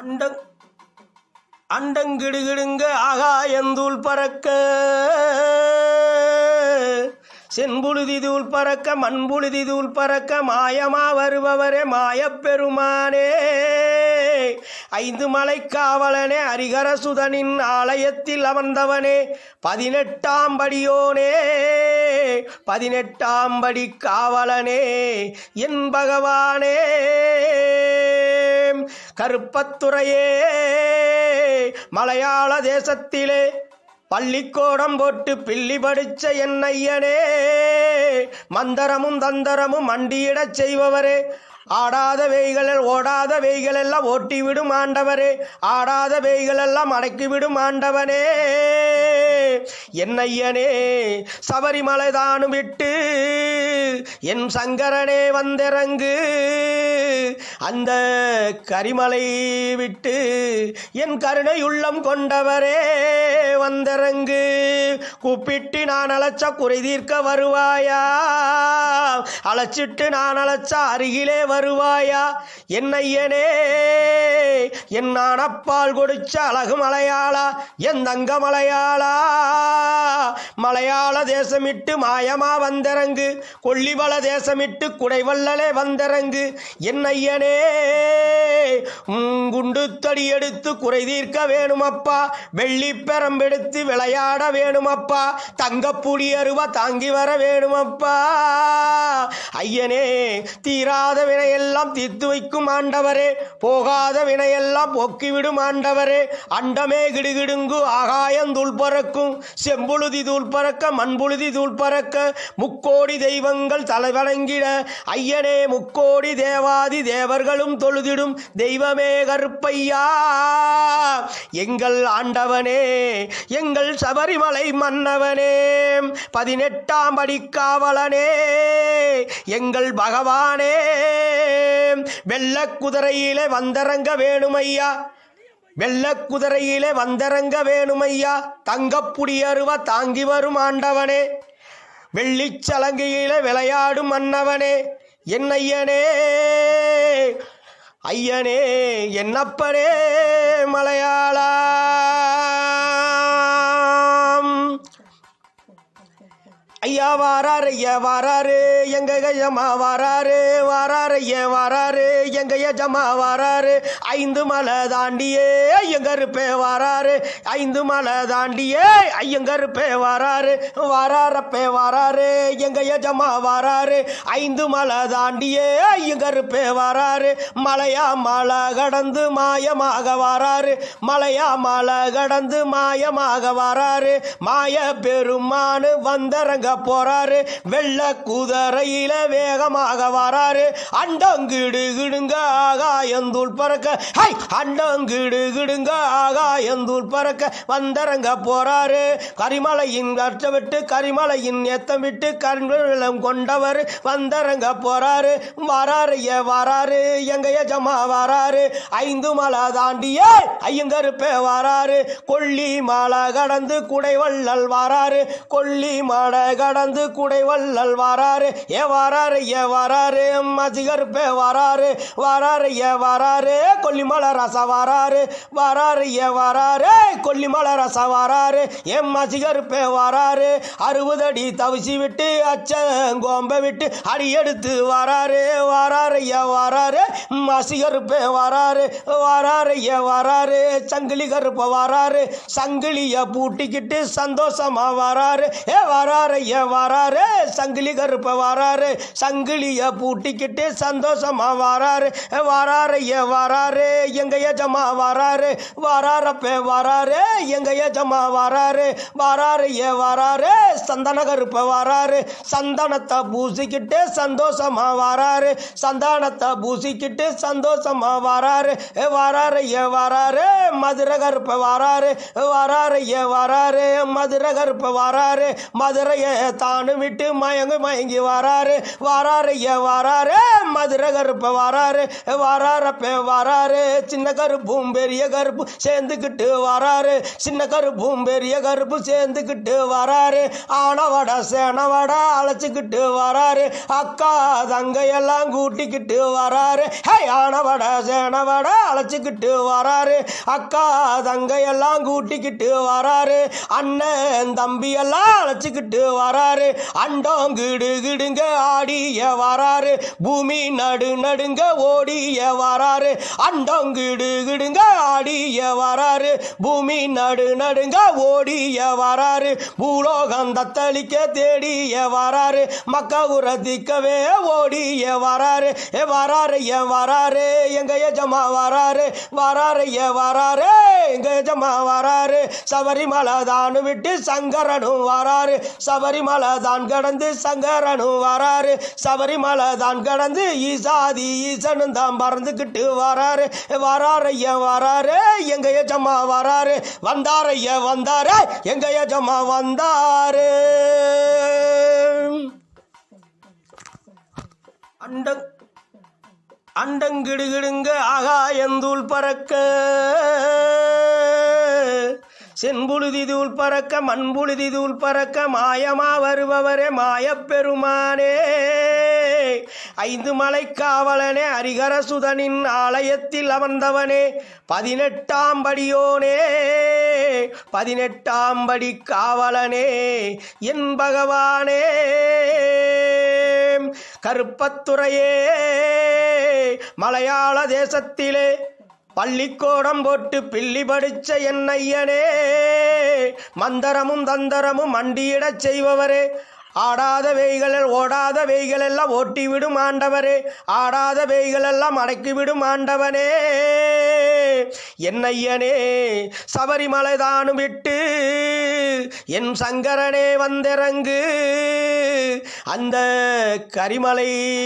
அண்டங் அண்டங்கிடுகிடுங்க ஆகாயந்தூள் பறக்க. செம்புழுதி தூள் பறக்க மண்புழுதி தூள் பறக்க மாயமா வருபவரே மாயப்பெருமானே. ஐந்து மலை காவலனே ஹரிகர சுதனின் ஆலயத்தில் அமர்ந்தவனே பதினெட்டாம் படியோனே. பதினெட்டாம் படி காவலனே என் பகவானே. கருப்பத்துறையே. மலையாள தேசத்திலே பள்ளிக்கோடம் போட்டு பில்லி படிச்ச என் ஐயனே மந்தரமும் தந்தரமும் மண்டியிடச் செய்பவரே. ஆடாத வேய்களில் ஓடாத வேய்களெல்லாம் ஓட்டி விடும் ஆண்டவரே. ஆடாத வேய்களெல்லாம் அடக்கி விடும் ஆண்டவனே. என்னையனே ஐயனே சபரிமலை தானும் விட்டு என் சங்கரனே வந்திறங்கு. அந்த கரிமலை விட்டு என் கருணை உள்ளம் கொண்டவரே வந்திறங்கு. கூப்பிட்டு நான் அழைச்ச குறை தீர்க்க வருவாயா? அழைச்சிட்டு நான் அழைச்ச அருகிலே வருவாயா? என்னையனே என் நாணப்பால் கொடுச்ச அழகு மலையாளா? என் தங்க மலையாளா? மலையாள தேசமிட்டு மாயமா வந்தரங்கு. கொல்லிவள தேசமிட்டு குடைவள்ளலே வந்தரங்கு. என்னையனே குண்டு தடி எடுத்து குறை தீர்க்க வேணுமப்பா. வெள்ளி பெரம்பெடுத்து விளையாட வேணுமப்பா. தங்கப்புடி அருவா தாங்கி வர வேணுமப்பா. ஐயனே தீராத வினையெல்லாம் தீர்த்து வைக்கும் ஆண்டவரே. போகாத வினையெல்லாம் போக்கிவிடும் ஆண்டவரே. அண்டமே கிடுகிடுங்கு ஆகாயம் தூள் பறக்கும். செம்புழுதி தூள் பறக்க மண்புழுதி தூள் பறக்க. முக்கோடி தெய்வங்கள் தலைவணங்கிட ஐயனே முக்கோடி தேவாதி தேவர்களும் தொழுதிடும். தெய்வமே கருப்பையா. எங்கள் ஆண்டவனே எங்கள் சபரிமலை மன்னவனே. பதினெட்டாம் படிக்காவலனே எங்கள் பகவானே. வெள்ள குதிரையிலே வந்தரங்க வேணுமையா? வெள்ள குதிரையிலே வந்தரங்க வேணுமையா? தங்கப்புடி அருவ தாங்கி வரும் ஆண்டவனே. வெள்ளிச்சலங்கையிலே விளையாடும் மன்னவனே. என் ஐயனே ஐயனே என்னப்பனே மலையாளா. ஐயா வாராரு ஐயா வாராரு எங்க கஜமா வாராரு வாராரு ஐயா வாராரு எங்க யஜமா வாராரு. ஐந்து மலை தாண்டியே ஐயங்கருப்பே வாராரு. ஐந்து மலை தாண்டியே ஐயங்கருப்பே வாராரு. வாராரப்பே வாராரு எங்க யஜமா வாராரு. ஐந்து மலை தாண்டியே ஐயங்கருப்பே வாராரு. மலையா மலை கடந்து மாயமாக வாராரு. மலையா மலை கடந்து மாயமாக வாராரு. மாய பெருமானு வந்தரங்க போறாரு. வெள்ள குதிரையில வேகமாக வராரு. அண்டங்கிடு கிடுங்க ஆகாயந்தூள் பறக்க. ஹை! அண்டங்கிடு கிடுங்க ஆகாயந்தூள் பறக்க. வந்தரங்க போறாரு. கரிமலையின் கற்ற விட்டு கரிமலையின் ஏத்தம் விட்டு கருநிலம் கொண்டவர் வந்தரங்க போறாரு. வராரு ஏ வராரு. எங்க எஜமா வராரு. ஐந்து மலை தாண்டியே ஐயங்கருப்பே வராரு. கொல்லி மலை கடந்து குடைவள்ளல் வராரு. கொல்லி மலை கடந்து குடைவள்ளல் வராரு ஏ வராரு ஏ வராரு மசிகருப்பே வராரு வராரு ஏ வராரு கொல்லிமலை ரச வராரு வராரு ஏ வராரு கொல்லிமலை ரச வராரு எம் மசிகருப்பே வராரு அறுபது அடி தவிசி விட்டு அச்சங்கோம்ப விட்டு அடி எடுத்து வராரு வராரு ஏ வராரு மசிகருப்பே வராரு வராரு ஏ வராரு சங்கிலி கருப்ப வராரு சங்கிலிய பூட்டிக்கிட்டு சந்தோஷமா வராரு ஏ வராரு பையன் வராரு சங்கிலி கருப்ப வராரு சங்கிலிய பூட்டிக்கிட்டு சந்தோஷமா வராரு. ஏ வராரு ஏ வராரு எங்க எஜமா வராரு. வராரப்பே வராரு எங்க எஜமா வராரு. வராரு ஏ வராரு சந்தன கருப்ப வராரு. சந்தனத்தை பூசிக்கிட்டு சந்தோஷமா வராரு. சந்தானத்தை பூசிக்கிட்டு சந்தோஷமா வராரு. ஏ வராரு ஏ வராரு மதுரை கருப்ப வராரு. வராரு ஏ வராரு மதுரை கருப்ப வராரு. மதுரையை தானும் விட்டு மயங்கு மயங்கி வராரு. வாராரு ஐயா வாராரு. மதுரை கருப்ப வராரு. வராரப்ப வராரு. சின்ன கருப்பும் பெரிய கருப்பு சேர்ந்துக்கிட்டு வராரு. சின்ன கருப்பும் பெரிய கருப்பு சேர்ந்துக்கிட்டு வராரு. ஆனவடை சேனவடை அழைச்சிக்கிட்டு வராரு. அக்கா தங்கையெல்லாம் கூட்டிக்கிட்டு வராரு. ஹே ஆனவட சேனவட அழைச்சிக்கிட்டு வராரு. அக்கா தங்கையெல்லாம் கூட்டிக்கிட்டு வராரு. அண்ணன் தம்பி எல்லாம் அழைச்சிக்கிட்டு வராரு. அண்டோங்கிடுகிடுங்க கிடுங்க ஆடிய வராரு. பூமி நடு நடுங்க ஓடிய வராரு. அண்டோங்கிடுகிடுங்க கிடு கிடுங்க ஆடிய வராரு. பூமி நடு நடுங்க ஓடிய வராரு. பூலோகம் தத்தளிக்க தேடிய வராரு. மக்க உரதிக்கவே ஓடிய வராரு. ஏ வராரு ஏன் வராரு. எங்க எஜமா வராரு. வராரு ஏ வராரு. எங்க எஜமா வராரு. சபரிமலை தானு விட்டு சங்கரனும் வராரு. சபரிமலை தான் கடந்து சங்கரனும் வராரு. சபரிமலை தான் கடந்து ஈசாதி ஈசனும் தான் பறந்துக்கிட்டு வராரு. வராரு ஐயா வராரு எங்க எஜமா வராரு. வந்தார் ஐயா வந்தாரு எங்க எஜமா வந்தாரு. அண்டங் அண்டங்கிடுகிடுங்க ஆகாயந்தூள் பறக்க. சென்புழுதி பறக்க மண்புழுதி பறக்க மாயமா வருபவரே மாயப்பெருமானே. ஐந்து மலை காவலனே ஹரிகர சுதனின் ஆலயத்தில் அமர்ந்தவனே பதினெட்டாம் படியோனே. பதினெட்டாம் படி காவலனே என் பகவானே. கருப்பத்துறையே மலையாள தேசத்திலே பள்ளிக்கோடம் போட்டு பில்லி படிச்ச என் ஐயனே மந்தரமும் தந்தரமும் மண்டியிடச் செய்பவரே. ஆடாத வேய்கள் ஓடாத வேய்கள் எல்லாம் ஓட்டி விடும் ஆண்டவரே. ஆடாத வேய்கள் எல்லாம் ஆண்டவனே. என்னையனே சபரிமலை தானும் விட்டு என் சங்கரனே வந்திறங்கு. அந்த கரிமலை